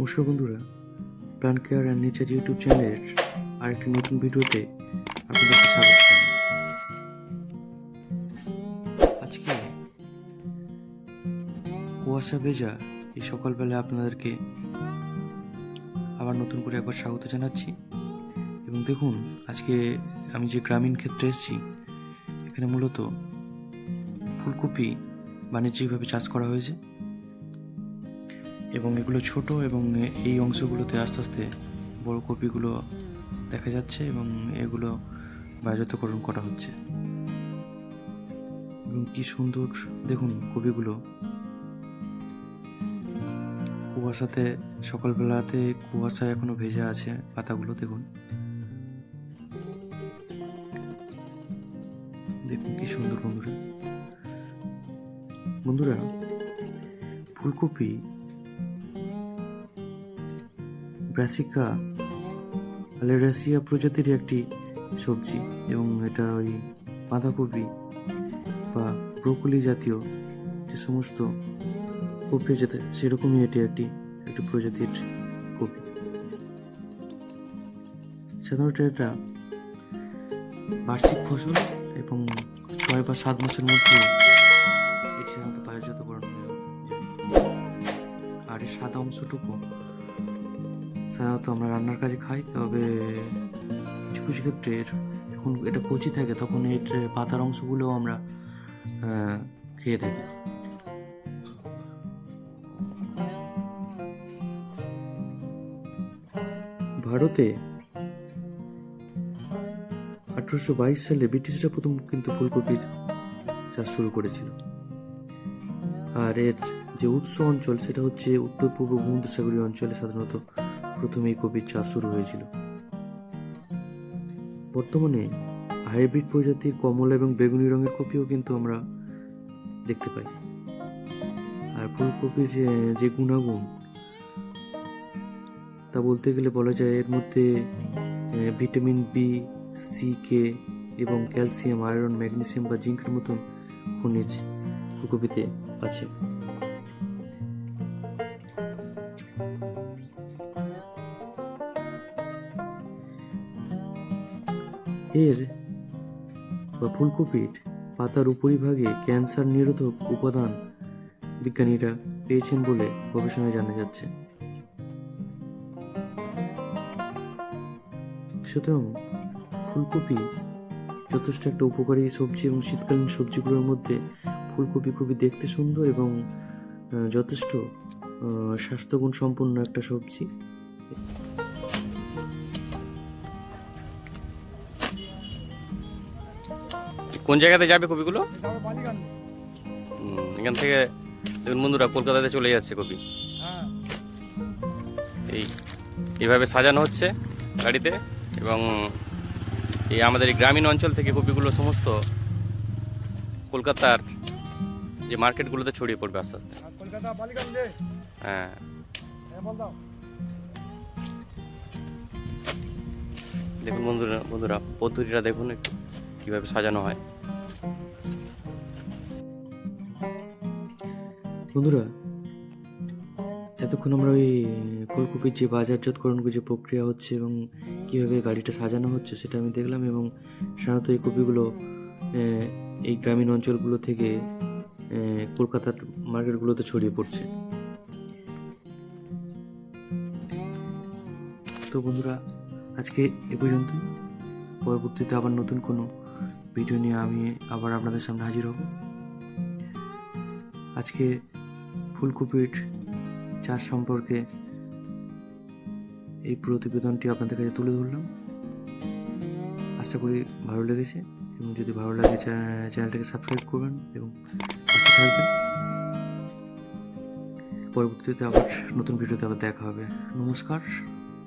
নমস্কার বন্ধুরা। Plan care and nature YouTube চ্যানেলের আরেকটি নতুন ভিডিওতে আপনাদেরকে স্বাগত আজকে কুয়াশা ভেজা এই সকালবেলায় আপনাদেরকে আবার নতুন করে একবার স্বাগত জানাচ্ছি। এবং দেখুন, আজকে আমি যে গ্রামীণ ক্ষেত্রে এসেছি, এখানে মূলত ফুলকপি বাণিজ্যিকভাবে চাষ করা হয়েছে। এবং এগুলো ছোট এবং এই অংশগুলোতে আস্তে আস্তে বড় কপিগুলো দেখা যাচ্ছে এবং এগুলো বাজাতকরণ করা হচ্ছে। এবং কি সুন্দর দেখুন কপিগুলো। কুয়াশাতে, সকালবেলাতে কুয়াশা এখনও ভেজা আছে পাতাগুলো দেখুন। দেখুন কি সুন্দর বন্ধুরা। বন্ধুরা, ফুলকপি ব্রাসিকা আলেরাসিয়া প্রজাতির একটি সবজি এবং এটা ওই বাঁধাকপি বা ব্রোকলি জাতীয় যে সমস্ত কপি যেতে সেরকমই এটি একটি একটি প্রজাতির কপি। সাধারণত এটা বার্ষিক ফসল এবং ছয় বা সাত মাসের মধ্যে এটি সাধারণত বাজারজাতকরণ হয়ে। আর এই সাদা অংশটুকু সাধারণত আমরা রান্নার কাজে খাই, তবে কিছু কিছু ক্ষেত্রে যখন এটা কচি থাকে, তখন এর পাতার অংশগুলোও আমরা খেয়ে থাকি। ভারতে আঠারোশো বাইশ সালে ব্রিটিশরা প্রথম কিন্তু ফুলকপির চাষ শুরু করেছিল। আর এর যে উৎস অঞ্চল, সেটা হচ্ছে উত্তর পূর্ব ভূমধ্যসাগরীয় অঞ্চলে সাধারণত প্রথমে এই কপির চাষ শুরু হয়েছিল। বর্তমানে হাইব্রিড প্রজাতির কমলা এবং বেগুনি রঙের কপিও কিন্তু আমরা দেখতে পাই। আর ফুলকপির যে যে গুণাগুণ, তা বলতে গেলে বলা যায় এর মধ্যে ভিটামিন বি সি কে এবং ক্যালসিয়াম, আয়রন, ম্যাগনেসিয়াম বা জিঙ্কের মতন খনিজ ফুলকপিতে আছে। এর বা ফুলকপির পাতার উপরিভাগে ক্যান্সার নিরোধক উপাদান বিজ্ঞানীরা পেয়েছেন বলে গবেষণায় জানা যাচ্ছে। সুতরাং ফুলকপি যথেষ্ট একটা উপকারী সবজি এবং শীতকালীন সবজিগুলোর মধ্যে ফুলকপি খুবই দেখতে সুন্দর এবং যথেষ্ট স্বাস্থ্যগুণ সম্পন্ন একটা সবজি। কোন জায়গাতে যাবে কপিগুলো হুম, এখান থেকে দেখুন বন্ধুরা কলকাতাতে চলে যাচ্ছে কপি এই এইভাবে সাজানো হচ্ছে গাড়িতে এবং এই আমাদের এই গ্রামীণ অঞ্চল থেকে কপিগুলো সমস্ত কলকাতার যে মার্কেটগুলোতে ছড়িয়ে পড়বে আস্তে আস্তে হ্যাঁ হ্যাঁ দেখুন বন্ধুরা বন্ধুরা পদ্ধতিটা দেখুন একটু কীভাবে সাজানো হয়। বন্ধুরা, এতক্ষণ আমরা ওই ফুলকপির যে বাজারজাতকরণ যে প্রক্রিয়া হচ্ছে এবং কীভাবে গাড়িটা সাজানো হচ্ছে সেটা আমি দেখলাম এবং সাধারণত এই কপিগুলো এই গ্রামীণ অঞ্চলগুলো থেকে কলকাতার মার্কেটগুলোতে ছড়িয়ে পড়ছে। তো বন্ধুরা, আজকে এ পর্যন্ত পরবর্তীতে আবার নতুন কোনো ভিডিও নিয়ে আমি আবার আপনাদের সামনে হাজির হব। আজকে ফুলকপির চাষ সম্পর্কে এই প্রতিবেদনটি আপনাদের কাছে তুলে ধরলাম। আশা করি ভালো লেগেছে এবং যদি ভালো লাগে চ্যানেলটাকে সাবস্ক্রাইব করবেন এবং থাকবেন। পরবর্তীতে আবার নতুন ভিডিওতে আবার দেখা হবে। নমস্কার।